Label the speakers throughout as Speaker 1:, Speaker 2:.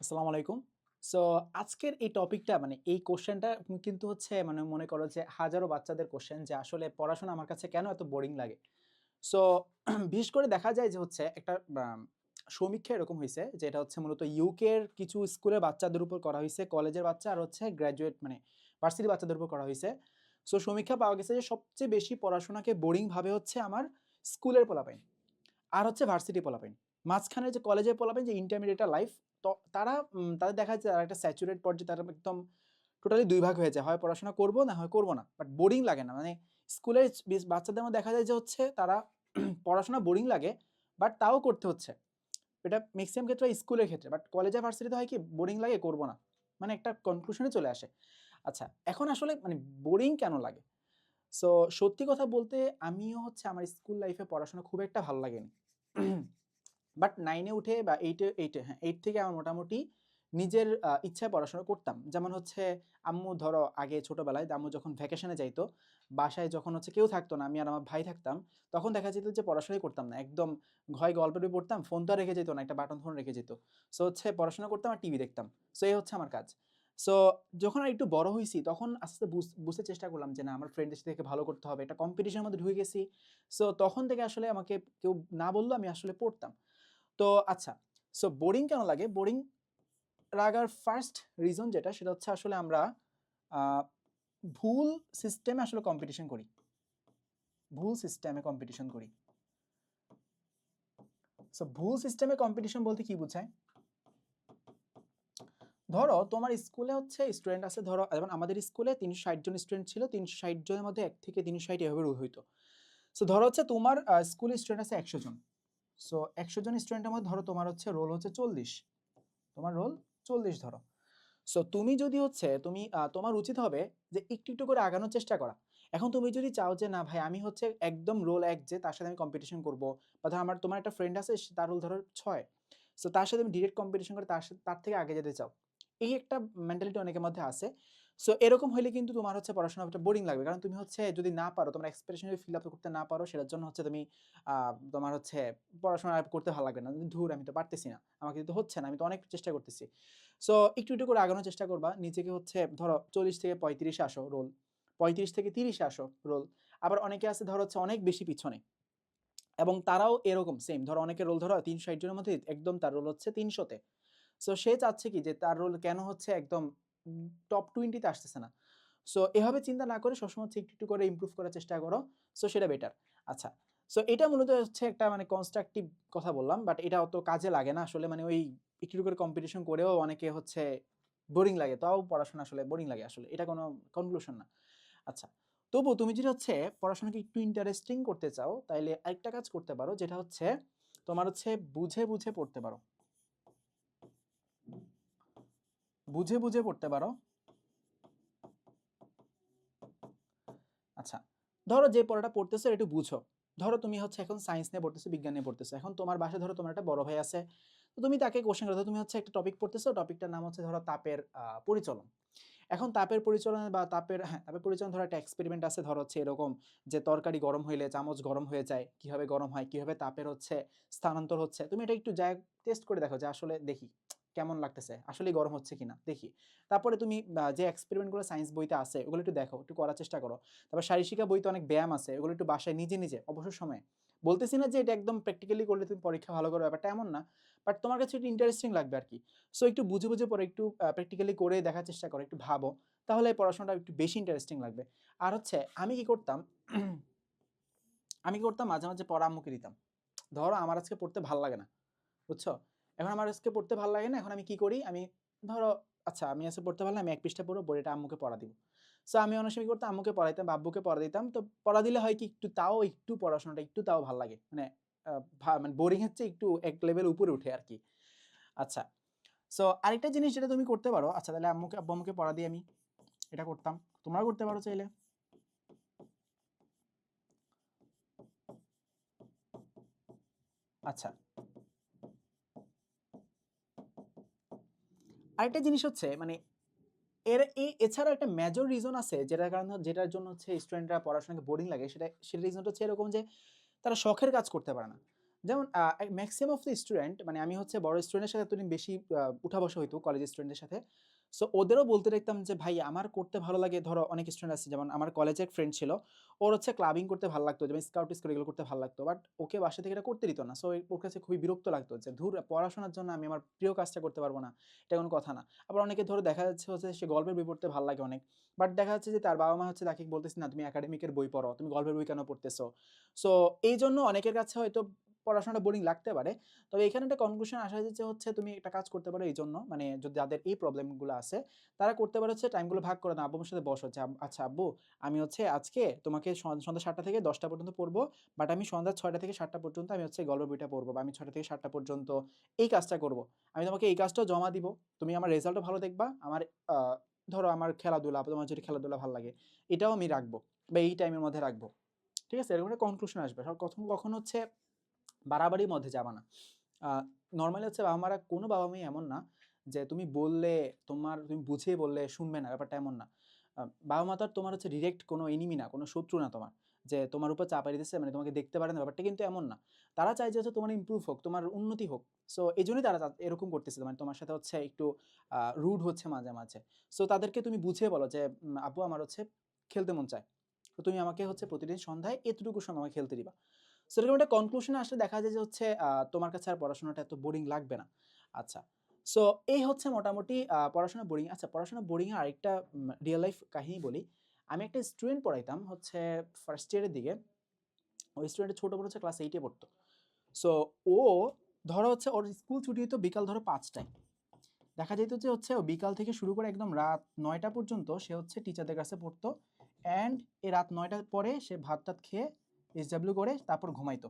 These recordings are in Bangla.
Speaker 1: আসসালামু আলাইকুম। সো আজকের এই টপিকটা মানে এই কোশ্চেনটা কিন্তু হচ্ছে মানে মনে করো যে হাজারো বাচ্চাদের কোশ্চেন যে আসলে পড়াশোনা আমার কাছে কেন এত বোরিং লাগে? সো বিশেষ করে দেখা যায় যে হচ্ছে একটা সমীক্ষা এরকম হয়েছে যেটা হচ্ছে মূলত ইউকের কিছু স্কুলের বাচ্চাদের উপর করা হয়েছে কলেজের বাচ্চা আর হচ্ছে গ্র্যাজুয়েট মানে ভার্সিটি বাচ্চাদের উপর করা হয়েছে সো সমীক্ষা পাওয়া গেছে যে সবচেয়ে বেশি পড়াশোনাকে বোরিং ভাবে হচ্ছে আমার স্কুলের পোলাপাইন, আর হচ্ছে ভার্সিটি পোলাপাইন। মাঝখানে যে কলেজের পোলাপাইন যে ইন্টারমিডিয়েট লাইফ তো তারা তাদের দেখা যাচ্ছে তারা একটা স্যাচুরেট পর্যায়ে তারা একদম টোটালি দুই ভাগ হয়ে যায়। হয় পড়াশোনা করব না, হয় করব না। বাট বোরিং লাগে না। মানে স্কুলের বাচ্চাদের মধ্যে দেখা যায় যে হচ্ছে তারা পড়াশোনা বোরিং লাগে বাট তাও করতে হচ্ছে। এটা ম্যাক্সিমাম ক্ষেত্রে স্কুলের ক্ষেত্রে। বাট কলেজে ভার্সিটিতে হয় কি বোরিং লাগে, করব না। মানে একটা কনক্লুশনে চলে আসে। আচ্ছা এখন আসলে মানে বোরিং কেন লাগে? সো সত্যি কথা বলতে আমিও হচ্ছে আমার স্কুল লাইফে পড়াশোনা খুব একটা ভালো লাগেনি। বাট নাইনে উঠে বা এইটে এইটে হ্যাঁ এইট থেকে আমার মোটামুটি নিজের ইচ্ছায় পড়াশোনা করতাম। যেমন হচ্ছে আম্মু ধরো আগে ছোটোবেলায় আম্মু যখন ভ্যাকেশনে যাইতো, বাসায় যখন হচ্ছে কেউ থাকতো না, আমি আর আমার ভাই থাকতাম, তখন দেখা যেত যে পড়াশোনাই করতাম না। একদম হয় গল্পের বই পড়তাম ফোন তো রেখে যেত না, একটা বাটন ফোন রেখে যেত। সো হচ্ছে পড়াশোনা করতাম আর টিভি দেখতাম। সো এই হচ্ছে আমার কাজ। সো যখন আর একটু বড় হয়েছি তখন আস্তে আস্তে বুঝ- বুঝতে চেষ্টা করলাম যে না, আমার ফ্রেন্ডের সাথে ভালো করতে হবে। একটা কম্পিটিশনের মধ্যে ঢুকে গেছি। সো তখন থেকে আসলে আমাকে কেউ না বলল আমি আসলে পড়তাম। তো আচ্ছা সো বোরিং কেন লাগে? বোরিং লাগার ফার্স্ট রিজন যেটা, সেটা হচ্ছে আসলে আমরা ভুল সিস্টেমে আসলে কম্পিটিশন করি। ভুল সিস্টেমে কম্পিটিশন করি। সো ভুল সিস্টেমে কম্পিটিশন বলতে কি বোঝায়? ধরো, তোমার স্কুলে হচ্ছে স্টুডেন্ট আছে, ধরো, যেমন আমাদের স্কুলে তিনশো ষাট জন স্টুডেন্ট ছিল, তিনশো ষাট জনের মধ্যে এক থেকে তিনশো ষাট এভাবে রোল হইতো। সো ধরো হচ্ছে তোমার স্কুলে স্টুডেন্ট আছে একশো জন। সো একশো জন স্টুডেন্টের মধ্যে ধরো তোমার হচ্ছে রোল হচ্ছে চল্লিশ। তোমার রোল চল্লিশ ধরো। সো তুমি যদি হচ্ছে, তুমি তোমার উচিত হবে যে একটু একটু করে আগানোর চেষ্টা করা। এখন তুমি যদি চাও যে না ভাই, আমি হচ্ছে একদম রোল এক যে তার সাথে আমি কম্পিটিশন করব, বা ধর আমার, তোমার একটা ফ্রেন্ড আছে তার রোল ধরো ছয়। সো তার সাথে আমি ডিরেক্ট কম্পিটিশন করে তার সাথে, তার থেকে আগে যেতে চাও। এই একটা মেন্টালিটি অনেকের মধ্যে আছে। সো এরকম হলে কিন্তু তোমার হচ্ছে পড়াশোনা একটা বোরিং লাগবে। কারণ তুমি হচ্ছে যদি না পারো, তোমার এক্সপ্রেশন যদি ফিল আপ করতে না পারো, সেটার জন্য হচ্ছে তুমি তোমার হচ্ছে পড়াশোনা করতে ভালো লাগবে না। ধুর, আমি তো পারতেছি না। আমাকে তো হচ্ছে না, আমি তো অনেক চেষ্টা করতেছি। সো একটু একটু করে আগানোর চেষ্টা করবা। নিজেকে হচ্ছে ধরো চল্লিশ থেকে পঁয়ত্রিশে আসো রোল পঁয়ত্রিশ থেকে তিরিশে আসো রোল আবার অনেকে আছে ধরো হচ্ছে অনেক বেশি পিছনে। এবং তারাও এরকম সেম ধরো অনেকের রোল ধরো তিনশো ষাট জনের মধ্যে একদম তার রোল হচ্ছে তিনশোতে। সো সে চাচ্ছে কি যে তার রোল কেন হচ্ছে একদম টপ টোয়েন্টিতে আসতেছে না। সো এভাবে চিন্তা না করে সবসময় হচ্ছে একটু একটু করে ইমপ্রুভ করার চেষ্টা করো। সো সেটা বেটার আচ্ছা সো এটা মূলত হচ্ছে একটা মানে কনস্ট্রাকটিভ কথা বললাম বাট এটা অত কাজে লাগে না। আসলে মানে ওই একটু করে কম্পিটিশন করেও অনেকে হচ্ছে বোরিং লাগে, তাও পড়াশোনা আসলে বোরিং লাগে আসলে। এটা কোনো কনক্লুশন না। আচ্ছা তবু তুমি যদি হচ্ছে পড়াশোনাকে একটু ইন্টারেস্টিং করতে চাও, তাইলে আরেকটা কাজ করতে পারো, যেটা হচ্ছে তোমার হচ্ছে বুঝে বুঝে পড়তে পারো। বুঝে বুঝে পড়তে পারো। আচ্ছা ধরো যে পড়াটা পড়তেছো একটু বুঝো। ধরো তুমি হচ্ছে এখন সায়েন্স নিয়ে পড়তেছো, বিজ্ঞান নিয়ে পড়তেছো। এখন তোমার বাসায় ধরো তোমার একটা বড় ভাই আছে। তো তুমি তাকে কোশ্চেন করো, তুমি হচ্ছে একটা টপিক পড়তেছো টপিকটার নাম হচ্ছে ধরো তাপের পরিচলন। এখন তাপের পরিচালনা বা তাপের হ্যাঁ তাপের পরিচালনা ধরো একটা এক্সপেরিমেন্ট আছে, ধরো হচ্ছে এরকম যে তরকারি গরম হইলে চামচ গরম হয়ে যায়, কীভাবে গরম হয়, কীভাবে তাপের হচ্ছে স্থানান্তর হচ্ছে। তুমি এটা একটু যায় টেস্ট করে দেখো যে আসলে দেখি। কেমন লাগতেছে? আসলে গরম হচ্ছে কিনা? দেখি। তারপরে তুমি যে এক্সপেরিমেন্টগুলো সায়েন্স বইতে আছে, ওগুলো একটু দেখো, একটু করার চেষ্টা করো। তারপর শারীরিকা বইতে অনেক ব্যায়াম আছে, ওগুলো একটু বাসায় নিজে নিজে, অবসর সময়ে। বলতেছি না যে এটা একদম প্র্যাকটিক্যালি করলে তুমি পরীক্ষা ভালো করো ব্যাপারটা এমন না। বাট তোমার কাছে একটু ইন্টারেস্টিং লাগবে আর কি। সো একটু বুঝে বুঝে পরে একটু প্র্যাকটিক্যালি করে দেখার চেষ্টা করো, একটু ভাবো। তাহলে পড়াশোনাটা একটু বেশি ইন্টারেস্টিং লাগবে। আর হচ্ছে, আমি কি করতাম, আমি কি করতাম, মাঝে মাঝে পড়া আম্মুকে দিতাম। ধরো আমার আজকে পড়তে ভালো লাগে না, বুঝছ? এখন আমার আজকে পড়তে ভালো লাগে না, এখন আমি কি করি? আমি ধরো আচ্ছা আমি আজকে পড়তে ভালো আমি এক পৃষ্ঠা পড়ো বইটা আম্মুকে পড়া দিব। সো আমি অনেক সময় করতাম? আম্মুকে পড়াইতাম বা আব্বুকে পড়া দিতাম তো পড়া দিলে হয় কি, একটু তাও একটু পড়াশোনাটা একটু তাও ভালো লাগে। মানে মানে বোরিং হচ্ছে একটু এক লেভেল উপরে উঠে আর কি। আচ্ছা সো আরেকটা জিনিস যেটা তুমি করতে পারো আচ্ছা তাহলে আম্মুকে আব্বু আম্মুকে পড়া দিয়ে আমি এটা করতাম। তোমরাও করতে পারো চাইলে। আচ্ছা আরেকটা জিনিস হচ্ছে মানে এর এই এছাড়া একটা মেজর রিজন আছে, যেটার কারণে যেটার জন্য হচ্ছে স্টুডেন্টরা পড়াশোনাকে বোরিং লাগে, সেটা সেটা রিজনটা হচ্ছে এরকম যে, তারা শখের কাজ করতে পারে না যেমন ম্যাক্সিমাম অফ দ্য স্টুডেন্ট মানে আমি হচ্ছে বড় স্টুডেন্টের সাথে তুমি বেশি উঠা বসা হইতো কলেজের স্টুডেন্টের সাথে। সো ওদেরও বলতে দেখতাম যে, ভাই, আমার করতে ভালো লাগে ধরো, অনেক স্টুডেন্ট আছে, যেমন আমার কলেজে এক ফ্রেন্ড ছিল। ওর হচ্ছে ক্লাবিং করতে ভালো লাগতো, যেমন স্কাউট-স্কাউট এগুলো করতে ভালো লাগতো। বাট ওকে বাসা থেকে এটা করতে দিত না। সো ওর কাছে খুবই বিরক্ত লাগতো যে, ধুর, পড়াশোনার জন্য আমি আমার প্রিয় কাজটা করতে পারব না। এটা কোনো কথা না। আবার অনেকে ধরো, দেখা যাচ্ছে হচ্ছে সে গল্পের বই পড়তে ভালো লাগে অনেক। বাট দেখা যাচ্ছে যে, তার বাবা-মা হচ্ছে তাকে বলতেছে, না, তুমি একাডেমিকের বই পড়ো। তুমি গল্পের বই কেন পড়তেছো? সো এই জন্য অনেকের কাছে হয়তো পড়াশোনাটা বোরিং লাগতে পারে। তবে এখানে একটা কনক্লুশন আসা যে হচ্ছে তুমি একটা কাজ করতে পারো এই জন্য মানে যদি যাদের এই প্রবলেমগুলো আছে তারা করতে পারে হচ্ছে টাইমগুলো ভাগ করে দাও। আব্বু-আম্মুর সাথে বস হচ্ছে "আচ্ছা আব্বু আমি হচ্ছে আজকে তোমাকে সন্ধ্যা সাতটা থেকে দশটা পর্যন্ত পড়ব। বাট আমি সন্ধ্যা ছয়টা থেকে সাতটা পর্যন্ত আমি হচ্ছে গল্প বইটা পড়ব বা আমি ৬ঃ০০ থেকে সাতটা পর্যন্ত এই কাজটা করব। আমি তোমাকে এই কাজটাও জমা দিব। তুমি আমার রেজাল্টও ভালো দেখবা। আমার ধরো আমার খেলাধুলা, তোমার যদি খেলাধুলা ভালো লাগে এটাও আমি রাখব বা এই টাইমের মধ্যে রাখব।" ঠিক আছে? এরকম একটা কনক্লুশন আসবে। কখনো, কখনো হচ্ছে বাড়াবাড়ির মধ্যে যাবা না। নর্মালি হচ্ছে বাবা-মারা কোনো বাবা-মাই এমন না যে তুমি বললে তোমার তুমি বুঝিয়ে বললে শুনবে না, ব্যাপারটা এমন না। বাবা-মা তো আর তোমার হচ্ছে ডিরেক্ট কোনো এনিমি না, কোনো শত্রু না তোমার। যে তোমার উপর চাপাই দিতেছে মানে তোমাকে দেখতে পারে না ব্যাপারটা কিন্তু এমন না। তারা চায় যে হচ্ছে তোমার ইমপ্রুভ হোক, তোমার উন্নতি হোক। সো এই জন্যই তারা এরকম করতেছে মানে তোমার সাথে হচ্ছে একটু রুড হচ্ছে মাঝে, মাঝে। সো তাদেরকে তুমি বুঝিয়ে বলো যে, "আব্বু আমার হচ্ছে খেলতে মন চায়। তো তুমি আমাকে হচ্ছে প্রতিদিন সন্ধ্যায় এতটুকু সময় আমাকে খেলতে দিবা।" সো এরকম একটা কনক্লুশন আসলে দেখা যায় যে হচ্ছে তোমার কাছে আর পড়াশোনাটা এত বোরিং লাগবে না। আচ্ছা। সো এই হচ্ছে মোটামুটি পড়াশোনা বোরিং আচ্ছা পড়াশোনা বোরিং এর আরেকটা রিয়েল লাইফ কাহিনী বলি। আমি একটা স্টুডেন্ট পড়াইতাম হচ্ছে ফার্স্ট ইয়ারের দিকে। ওই স্টুডেন্টের ছোট বোন হচ্ছে ক্লাস এইটে পড়তো। সো ও ধরো হচ্ছে ওর স্কুল ছুটি হইতো বিকাল ধরো ৫ টায়। দেখা যেত যে হচ্ছে বিকাল থেকে শুরু করে একদম রাত নয়টা পর্যন্ত সে হচ্ছে টিচারদের কাছে পড়তো। অ্যান্ড এ রাত নয়টার পরে সে ভাত-টাত খেয়ে এসডব্লিউ করে তারপর ঘুমাইতো।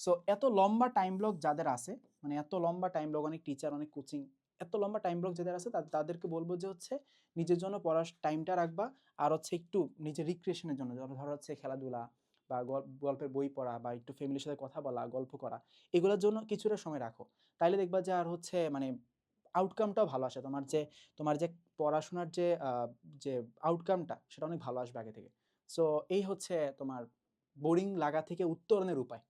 Speaker 1: সো এত লম্বা টাইম ব্লক যাদের আছে, মানে এত লম্বা টাইম ব্লক অনেক টিচার, অনেক কোচিং, এত লম্বা টাইম ব্লক যাদের আছে তাদেরকে বলব যে হচ্ছে নিজের জন্য পড়ার টাইমটা রাখবা। আর হচ্ছে একটু নিজের রিক্রিয়েশন এর জন্য ধরো হচ্ছে খেলাধুলা বা গল গল্পের বই পড়া বা একটু ফ্যামিলির সাথে কথা বলা, গল্প করা এগুলোর জন্য কিছুটা সময় রাখো। তাইলে দেখবা যে আর হচ্ছে মানে আউটকামটাও ভালো আসে। তোমার যে তোমার যে পড়াশোনার যে যে আউটকামটা সেটা অনেক ভালো আসবে আগে থেকে। সো এই হচ্ছে তোমার বোরিং লাগা থেকে উত্তরণের উপায়।